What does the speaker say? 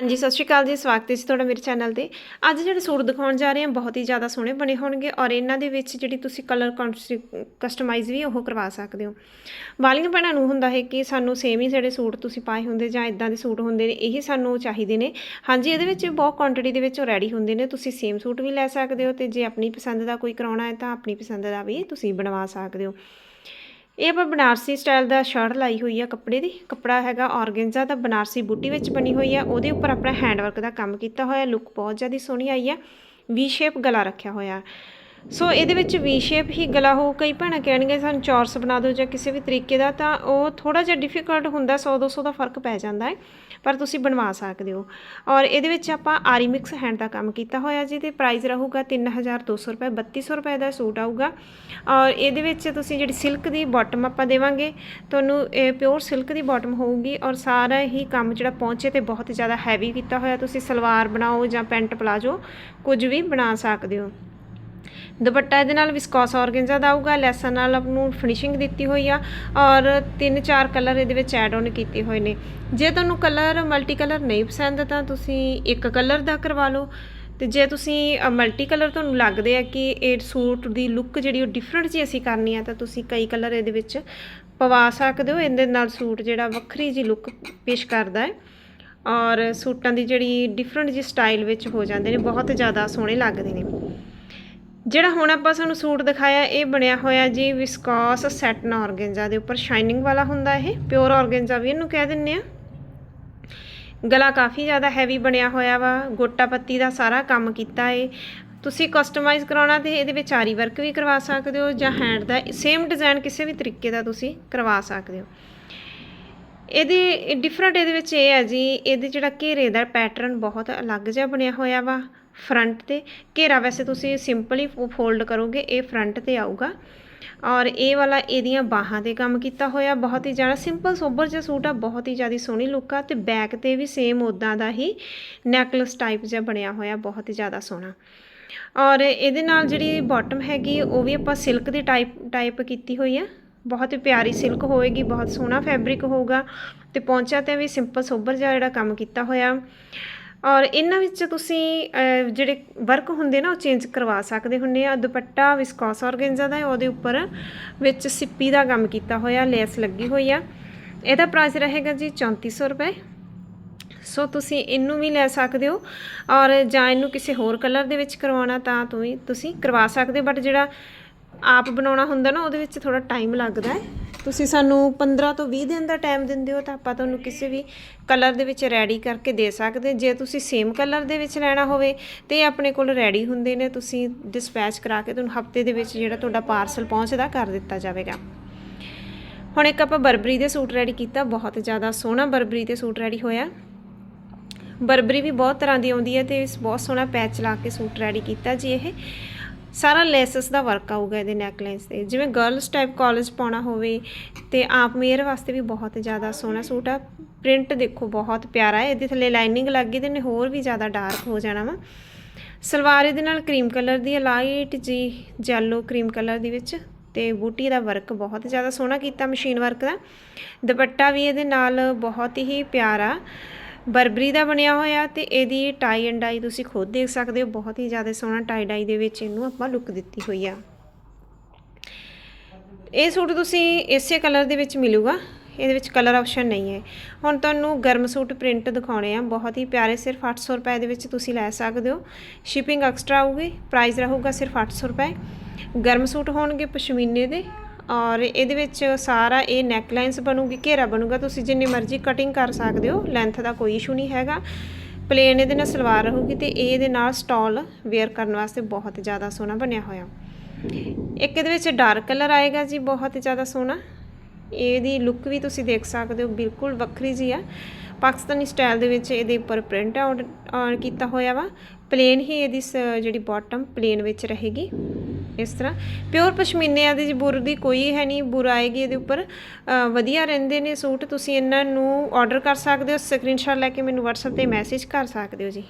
ਹਾਂਜੀ, ਸਤਿ ਸ਼੍ਰੀ ਅਕਾਲ ਜੀ, ਸਵਾਗਤ ਹੈ ਜੀ ਤੁਹਾਡਾ ਮੇਰੇ ਚੈਨਲ ਤੇ। ਅੱਜ ਜਿਹੜੇ ਸੂਟ ਦਿਖਾਉਣ ਜਾ ਰਹੇ ਹਾਂ, ਬਹੁਤ ਹੀ ਜ਼ਿਆਦਾ ਸੋਹਣੇ ਬਣੇ ਹੋਣਗੇ ਔਰ ਇਹਨਾਂ ਦੇ ਵਿੱਚ ਜਿਹੜੀ ਤੁਸੀਂ ਕਲਰ ਕਸਟਮਾਈਜ਼ ਵੀ ਉਹ ਕਰਵਾ ਸਕਦੇ ਹੋ। ਵਾਲੀਆਂ ਭੈਣਾਂ ਨੂੰ ਹੁੰਦਾ ਹੈ ਕਿ ਸਾਨੂੰ ਸੇਮ ਹੀ ਜਿਹੜੇ ਸੂਟ ਤੁਸੀਂ ਪਾਏ ਹੁੰਦੇ ਜਾਂ ਇਦਾਂ ਦੇ ਸੂਟ ਹੁੰਦੇ ਨੇ, ਇਹੀ ਸਾਨੂੰ ਚਾਹੀਦੇ ਨੇ। ਹਾਂਜੀ, ਇਹਦੇ ਵਿੱਚ ਬਹੁਤ ਕੁਆਂਟੀਟੀ ਦੇ ਵਿੱਚ ਰੈਡੀ ਹੁੰਦੇ ਨੇ, ਤੁਸੀਂ ਸੇਮ ਸੂਟ ਵੀ ਲੈ ਸਕਦੇ ਹੋ ਤੇ ਜੇ ਆਪਣੀ ਪਸੰਦ ਦਾ ਕੋਈ ਕਰਾਉਣਾ ਹੈ ਤਾਂ ਆਪਣੀ ਪਸੰਦ ਦਾ ਵੀ ਤੁਸੀਂ ਬਣਵਾ ਸਕਦੇ ਹੋ। ਇਹ ਆਪਾਂ ਬਨਾਰਸੀ ਸਟਾਈਲ ਦਾ ਸ਼ਰਟ ਲਾਈ ਹੋਈ ਆ ਕੱਪੜੇ ਦੀ। ਕੱਪੜਾ ਹੈਗਾ ਔਰਗੈਂਜ਼ਾ ਦਾ, ਬਨਾਰਸੀ ਬੂਟੀ ਵਿੱਚ ਬਣੀ ਹੋਈ ਆ। ਉਹਦੇ ਉੱਪਰ ਆਪਣਾ ਹੈਂਡਵਰਕ ਦਾ ਕੰਮ ਕੀਤਾ ਹੋਇਆ। ਲੁੱਕ ਬਹੁਤ ਜ਼ਿਆਦਾ ਸੋਹਣੀ ਆਈ ਆ। ਵੀ ਸ਼ੇਪ ਗਲਾ ਰੱਖਿਆ ਹੋਇਆ। ਸੋ ਇਹਦੇ ਵਿੱਚ ਵੀ ਸ਼ੇਪ ਹੀ ਗਲਾ ਹੋ, ਕਈ ਭੈਣਾਂ ਕਹਿਣਗੇ ਸਾਨੂੰ ਚੌਰਸ ਬਣਾ ਦਿਓ ਜਾਂ ਕਿਸੇ ਵੀ ਤਰੀਕੇ ਦਾ, ਤਾਂ ਉਹ ਥੋੜਾ ਜਿਹਾ ਡਿਫਿਕਲਟ ਹੁੰਦਾ 100 200 ਦਾ ਫ਼ਰਕ ਪੈ ਜਾਂਦਾ ਹੈ, ਪਰ ਤੁਸੀਂ ਬਣਵਾ ਸਕਦੇ ਹੋ। ਔਰ ਇਹਦੇ ਵਿੱਚ ਆਪਾਂ ਆਰੀ ਮਿਕਸ ਹੈਂਡ ਦਾ ਕੰਮ ਕੀਤਾ ਹੋਇਆ ਜੀ, ਤੇ ਪ੍ਰਾਈਸ ਰਹੂਗਾ 3200 ਰੁਪਏ 3200 ਰੁਪਏ ਦਾ ਸੂਟ ਆਊਗਾ। ਔਰ ਇਹਦੇ ਵਿੱਚ ਤੁਸੀਂ ਜਿਹੜੀ ਸਿਲਕ ਦੀ ਬਾਟਮ ਆਪਾਂ ਦੇਵਾਂਗੇ, ਤੁਹਾਨੂੰ ਇਹ ਪਿਓਰ ਸਿਲਕ ਦੀ ਬਾਟਮ ਹੋਊਗੀ, ਔਰ ਸਾਰਾ ਹੀ ਕੰਮ ਜਿਹੜਾ ਪਹੁੰਚੇ ਤੇ ਬਹੁਤ ਜ਼ਿਆਦਾ ਹੈਵੀ ਕੀਤਾ ਹੋਇਆ, ਤੁਸੀਂ ਸਲਵਾਰ ਬਣਾਓ ਜਾਂ ਪੈਂਟ ਪਲਾਜੋ, ਕੁਝ ਵੀ ਬਣਾ ਸਕਦੇ ਹੋ। ਦੁਪੱਟਾ ਇਹਦੇ ਨਾਲ ਵਿਸਕੋਸ ਆਰਗੈਂਜ਼ਾ ਦਾ ਆਊਗਾ, ਲੈਸਾਂ ਨਾਲ ਆਪ ਨੂੰ ਫਿਨਿਸ਼ਿੰਗ ਦਿੱਤੀ ਹੋਈ ਆ, ਔਰ ਤਿੰਨ ਚਾਰ ਕਲਰ ਇਹਦੇ ਵਿੱਚ ਐਡ ਆਨ ਕੀਤੇ ਹੋਏ ਨੇ। ਜੇ ਤੁਹਾਨੂੰ ਕਲਰ ਮਲਟੀ ਕਲਰ ਨਹੀਂ ਪਸੰਦ, ਤਾਂ ਤੁਸੀਂ ਇੱਕ ਕਲਰ ਦਾ ਕਰਵਾ ਲਓ। ਤੇ ਜੇ ਤੁਸੀਂ ਮਲਟੀ ਕਲਰ ਤੁਹਾਨੂੰ ਲੱਗਦੇ ਆ ਕਿ ਇਹ ਸੂਟ ਦੀ ਲੁੱਕ ਜਿਹੜੀ ਉਹ ਡਿਫਰੈਂਟ ਜੀ ਅਸੀਂ ਕਰਨੀ ਆ, ਤਾਂ ਤੁਸੀਂ ਕਈ ਕਲਰ ਇਹਦੇ ਵਿੱਚ ਪਵਾ ਸਕਦੇ ਹੋ। ਇਹਦੇ ਨਾਲ ਸੂਟ ਜਿਹੜਾ ਵੱਖਰੀ ਜੀ ਲੁੱਕ ਪੇਸ਼ ਕਰਦਾ ਹੈ। ਔਰ ਸੂਟਾਂ ਦੀ ਜਿਹੜੀ ਡਿਫਰੈਂਟ ਜੀ ਸਟਾਈਲ ਵਿੱਚ ਹੋ ਜਾਂਦੇ ਨੇ, ਬਹੁਤ ਜ਼ਿਆਦਾ ਸੋਹਣੇ ਲੱਗਦੇ ਨੇ। ਜਿਹੜਾ ਹੁਣ ਆਪਾਂ ਸਾਨੂੰ ਸੂਟ ਦਿਖਾਇਆ, ਇਹ ਬਣਿਆ ਹੋਇਆ ਜੀ ਵਿਸਕੋਸ ਸੈਟਨ ਆਰਗੈਂਜ਼ਾ ਦੇ ਉੱਪਰ ਸ਼ਾਈਨਿੰਗ ਵਾਲਾ ਹੁੰਦਾ ਇਹ ਪਿਓਰ ਆਰਗੈਂਜ਼ਾ ਵੀ ਇਹਨੂੰ ਕਹਿ ਦਿੰਨੇ ਆ। ਗਲਾ ਕਾਫੀ ਜ਼ਿਆਦਾ ਹੈਵੀ ਬਣਿਆ ਹੋਇਆ ਵਾ, ਗੋਟਾ ਪੱਤੀ ਦਾ ਸਾਰਾ ਕੰਮ ਕੀਤਾ ਏ। ਤੁਸੀਂ ਕਸਟਮਾਈਜ਼ ਕਰਾਉਣਾ ਤੇ ਇਹਦੇ ਵਿੱਚ ਆਰੀ ਵਰਕ ਵੀ ਕਰਵਾ ਸਕਦੇ ਹੋ ਜਾਂ ਹੈਂਡ ਦਾ ਸੇਮ ਡਿਜ਼ਾਈਨ ਕਿਸੇ ਵੀ ਤਰੀਕੇ ਦਾ ਤੁਸੀਂ ਕਰਵਾ ਸਕਦੇ ਹੋ। ਇਹਦੇ ਡਿਫਰੈਂਟ ਇਹਦੇ ਵਿੱਚ ਇਹ ਹੈ ਜੀ, ਇਹਦੇ ਜਿਹੜਾ ਘੇਰੇ ਦਾ ਪੈਟਰਨ ਬਹੁਤ ਅਲੱਗ ਜਿਹਾ ਬਣਿਆ ਹੋਇਆ ਵਾ। ਫਰੰਟ ਤੇ। ਘੇਰਾ ਵੈਸੇ ਤੁਸੀਂ ਸਿੰਪਲੀ ਫੋਲਡ ਕਰੋਗੇ, ਇਹ ਫਰੰਟ ਤੇ ਆਊਗਾ। ਔਰ ਇਹ ਵਾਲਾ ਇਹਦੀਆਂ ਬਾਹਾਂ ਤੇ ਕੰਮ ਕੀਤਾ ਹੋਇਆ। ਬਹੁਤ ਹੀ ਜ਼ਿਆਦਾ ਸਿੰਪਲ ਸੋਬਰ ਜਿਹਾ ਸੂਟ ਆ, ਬਹੁਤ ਹੀ ਜ਼ਿਆਦਾ ਸੋਹਣੀ ਲੁੱਕ ਆ ਤੇ ਬੈਕ ਤੇ ਵੀ ਸੇਮ ਉਦਾਂ ਦਾ ਹੀ ਨੈਕਲਸ ਟਾਈਪ ਜਿਹਾ ਬਣਿਆ ਹੋਇਆ, ਬਹੁਤ ਹੀ ਜ਼ਿਆਦਾ ਸੋਹਣਾ। ਔਰ ਇਹਦੇ ਨਾਲ ਜਿਹੜੀ ਬਾਟਮ ਹੈਗੀ, ਉਹ ਵੀ ਆਪਾਂ ਸਿਲਕ ਦੀ ਟਾਈਪ ਟਾਈਪ ਕੀਤੀ ਹੋਈ ਆ। ਬਹੁਤ ਹੀ ਪਿਆਰੀ ਸਿਲਕ ਹੋਏਗੀ, ਬਹੁਤ ਸੋਹਣਾ ਫੈਬਰਿਕ ਹੋਊਗਾ ਤੇ ਪੌਂਚਾ ਤੇ ਵੀ ਸਿੰਪਲ ਸੋਬਰ ਜਿਹਾ ਜਿਹੜਾ ਕੰਮ ਕੀਤਾ ਹੋਇਆ। ਔਰ ਇਹਨਾਂ ਵਿੱਚ ਤੁਸੀਂ ਜਿਹੜੇ ਵਰਕ ਹੁੰਦੇ ਨਾ, ਉਹ ਚੇਂਜ ਕਰਵਾ ਸਕਦੇ ਹੁੰਦੇ ਆ। ਦੁਪੱਟਾ ਵਿਸਕੋਸ ਆਰਗੈਂਜ਼ਾ ਦਾ ਹੈ, ਉਹਦੇ ਉੱਪਰ ਵਿੱਚ ਸਿੱਪੀ ਦਾ ਕੰਮ ਕੀਤਾ ਹੋਇਆ, ਲੈਸ ਲੱਗੀ ਹੋਈ ਆ। ਇਹਦਾ ਪ੍ਰਾਈਸ ਰਹੇਗਾ ਜੀ 3400 ਰੁਪਏ। ਸੋ ਤੁਸੀਂ ਇਹਨੂੰ ਵੀ ਲੈ ਸਕਦੇ ਹੋ। ਔਰ ਜਾਂ ਇਹਨੂੰ ਕਿਸੇ ਹੋਰ ਕਲਰ ਦੇ ਵਿੱਚ ਕਰਵਾਉਣਾ ਤਾਂ ਤੁਸੀਂ ਤੁਸੀਂ ਕਰਵਾ ਸਕਦੇ ਬਟ ਜਿਹੜਾ ਆਪ ਬਣਾਉਣਾ ਹੁੰਦਾ ਨਾ, ਉਹਦੇ ਵਿੱਚ ਥੋੜਾ ਟਾਈਮ ਲੱਗਦਾ ਹੈ। ਤੁਸੀਂ ਸਾਨੂੰ 15 ਤੋਂ 20 ਦਿਨ ਦਾ ਟਾਈਮ ਦਿੰਦੇ ਹੋ ਤਾਂ ਆਪਾਂ ਤੁਹਾਨੂੰ ਕਿਸੇ ਵੀ ਕਲਰ ਦੇ ਵਿੱਚ ਰੈਡੀ ਕਰਕੇ ਦੇ ਸਕਦੇ ਜੇ ਤੁਸੀਂ ਸੇਮ ਕਲਰ ਦੇ ਵਿੱਚ ਲੈਣਾ ਹੋਵੇ ਤੇ ਆਪਣੇ ਕੋਲ ਰੈਡੀ ਹੁੰਦੇ ਨੇ, ਤੁਸੀਂ ਡਿਸਪੈਚ ਕਰਾ ਕੇ ਤੁਹਾਨੂੰ ਹਫ਼ਤੇ ਦੇ ਵਿੱਚ ਜਿਹੜਾ ਤੁਹਾਡਾ ਪਾਰਸਲ ਪਹੁੰਚਦਾ ਕਰ ਦਿੱਤਾ ਜਾਵੇਗਾ। ਹੁਣ ਇੱਕ ਆਪਾਂ ਬਰਬਰੀ ਦੇ ਸੂਟ ਰੈਡੀ ਕੀਤਾ, ਬਹੁਤ ਜ਼ਿਆਦਾ ਸੋਹਣਾ ਬਰਬਰੀ 'ਤੇ ਸੂਟ ਰੈਡੀ ਹੋਇਆ। ਬਰਬਰੀ ਵੀ ਬਹੁਤ ਤਰ੍ਹਾਂ ਦੀ ਆਉਂਦੀ ਹੈ ਤੇ ਇਸ ਬਹੁਤ ਸੋਹਣਾ ਪੈਚ ਲਾ ਕੇ ਸੂਟ ਰੈਡੀ ਕੀਤਾ ਜੀ ਇਹ। ਸਾਰਾ ਲੈਸਸ ਦਾ ਵਰਕ ਆਊਗਾ ਇਹਦੇ ਨੈਕਲਾਈਨਸ ਤੇ। ਜਿਵੇਂ ਗਰਲਸ ਟਾਈਪ ਕਾਲਜ ਪਾਉਣਾ ਹੋਵੇ ਤੇ ਆਪ ਮੇਰ ਵਾਸਤੇ ਵੀ ਬਹੁਤ ਜ਼ਿਆਦਾ ਸੋਹਣਾ ਸੂਟ ਆ। ਪ੍ਰਿੰਟ ਦੇਖੋ, ਬਹੁਤ ਪਿਆਰਾ ਹੈ। ਇਹਦੇ ਥੱਲੇ ਲਾਈਨਿੰਗ ਲੱਗੀ ਤੇ ਨੇ ਹੋਰ ਵੀ ਜ਼ਿਆਦਾ ਡਾਰਕ ਹੋ ਜਾਣਾ ਵਾ। ਸਲਵਾਰ ਇਹਦੇ ਨਾਲ ਕਰੀਮ ਕਲਰ ਦੀ ਹੈ ਲਾਈਟ ਜੀ ਜੈਲੋ ਕਰੀਮ ਕਲਰ ਦੀ ਵਿੱਚ। ਤੇ ਬੂਟੀ ਦਾ ਵਰਕ ਬਹੁਤ ਜ਼ਿਆਦਾ ਸੋਹਣਾ ਕੀਤਾ ਮਸ਼ੀਨ ਵਰਕ ਦਾ। ਦੁਪੱਟਾ ਵੀ ਇਹਦੇ ਨਾਲ ਬਹੁਤ ਹੀ ਪਿਆਰਾ। ਬਰਬਰੀ ਦਾ ਬਣਿਆ ਹੋਇਆ ਤੇ ਇਹਦੀ ਟਾਈ ਐਂਡ ਡਾਈ ਤੁਸੀਂ ਖੁਦ ਦੇਖ ਸਕਦੇ ਹੋ, ਬਹੁਤ ਹੀ ਜ਼ਿਆਦਾ ਸੋਹਣਾ ਟਾਈ ਡਾਈ ਦੇ ਵਿੱਚ ਇਹਨੂੰ ਆਪਾਂ ਲੁੱਕ ਦਿੱਤੀ ਹੋਈ ਆ। ਇਹ ਸੂਟ ਤੁਸੀਂ ਇਸੇ ਕਲਰ ਦੇ ਵਿੱਚ ਮਿਲੂਗਾ, ਇਹਦੇ ਵਿੱਚ ਕਲਰ ਆਪਸ਼ਨ ਨਹੀਂ ਹੈ। ਹੁਣ ਤੁਹਾਨੂੰ ਗਰਮ ਸੂਟ ਪ੍ਰਿੰਟ ਦਿਖਾਉਣੇ ਆ, ਬਹੁਤ ਹੀ ਪਿਆਰੇ ਸਿਰਫ 800 ਰੁਪਏ ਦੇ ਵਿੱਚ ਤੁਸੀਂ ਲੈ ਸਕਦੇ ਹੋ। ਸ਼ਿਪਿੰਗ ਐਕਸਟਰਾ ਆਊਗੀ ਪ੍ਰਾਈਸ ਰਹੂਗਾ ਸਿਰਫ 800 ਰੁਪਏ। ਗਰਮ ਸੂਟ ਹੋਣਗੇ ਪਸ਼ਮੀਨੇ ਦੇ ਔਰ ਇਹਦੇ ਵਿੱਚ ਸਾਰਾ ਇਹ ਨੈਕ ਲਾਈਨਸ ਬਣੂਗੀ, ਘੇਰਾ ਬਣੂਗਾ, ਤੁਸੀਂ ਜਿੰਨੀ ਮਰਜ਼ੀ ਕਟਿੰਗ ਕਰ ਸਕਦੇ ਹੋ ਲੈਂਥ ਦਾ ਕੋਈ ਇਸ਼ੂ ਨਹੀਂ ਹੈਗਾ। ਪਲੇਨ ਇਹਦੇ ਨਾਲ ਸਲਵਾਰ ਰਹੂਗੀ ਤੇ ਇਹਦੇ ਨਾਲ ਸਟਾਲ ਵੇਅਰ ਕਰਨ ਵਾਸਤੇ ਬਹੁਤ ਜ਼ਿਆਦਾ ਸੋਹਣਾ ਬਣਿਆ ਹੋਇਆ। ਇੱਕ ਇਹਦੇ ਵਿੱਚ ਡਾਰਕ ਕਲਰ ਆਏਗਾ ਜੀ, ਬਹੁਤ ਜ਼ਿਆਦਾ ਸੋਹਣਾ। ਇਹਦੀ ਲੁੱਕ ਵੀ ਤੁਸੀਂ ਦੇਖ ਸਕਦੇ ਹੋ, ਬਿਲਕੁਲ ਵੱਖਰੀ ਜੀ ਆ। ਪਾਕਿਸਤਾਨੀ ਸਟਾਈਲ ਦੇ ਵਿੱਚ ਇਹਦੇ ਉੱਪਰ ਪ੍ਰਿੰਟ ਆਊਟ ਕੀਤਾ ਹੋਇਆ ਵਾ। ਪਲੇਨ ਹੀ ਇਹਦੀ ਜਿਹੜੀ ਬਾਟਮ ਪਲੇਨ ਵਿੱਚ ਰਹੇਗੀ। ਇਸ ਤਰ੍ਹਾਂ। ਪਿਓਰ ਪਸ਼ਮੀਨਿਆਂ ਦੀ ਬੁਰ ਦੀ ਕੋਈ ਹੈ ਨਹੀਂ, ਬੁਰ ਆਏਗੀ ਇਹਦੇ ਉੱਪਰ। ਵਧੀਆ ਰਹਿੰਦੇ ਨੇ ਸੂਟ, ਤੁਸੀਂ ਇਹਨਾਂ ਨੂੰ ਆਰਡਰ ਕਰ ਸਕਦੇ ਹੋ ਸਕਰੀਨਸ਼ਾਟ ਲੈ ਕੇ ਮੈਨੂੰ WhatsApp ਤੇ ਮੈਸੇਜ ਕਰ ਸਕਦੇ ਹੋ ਜੀ।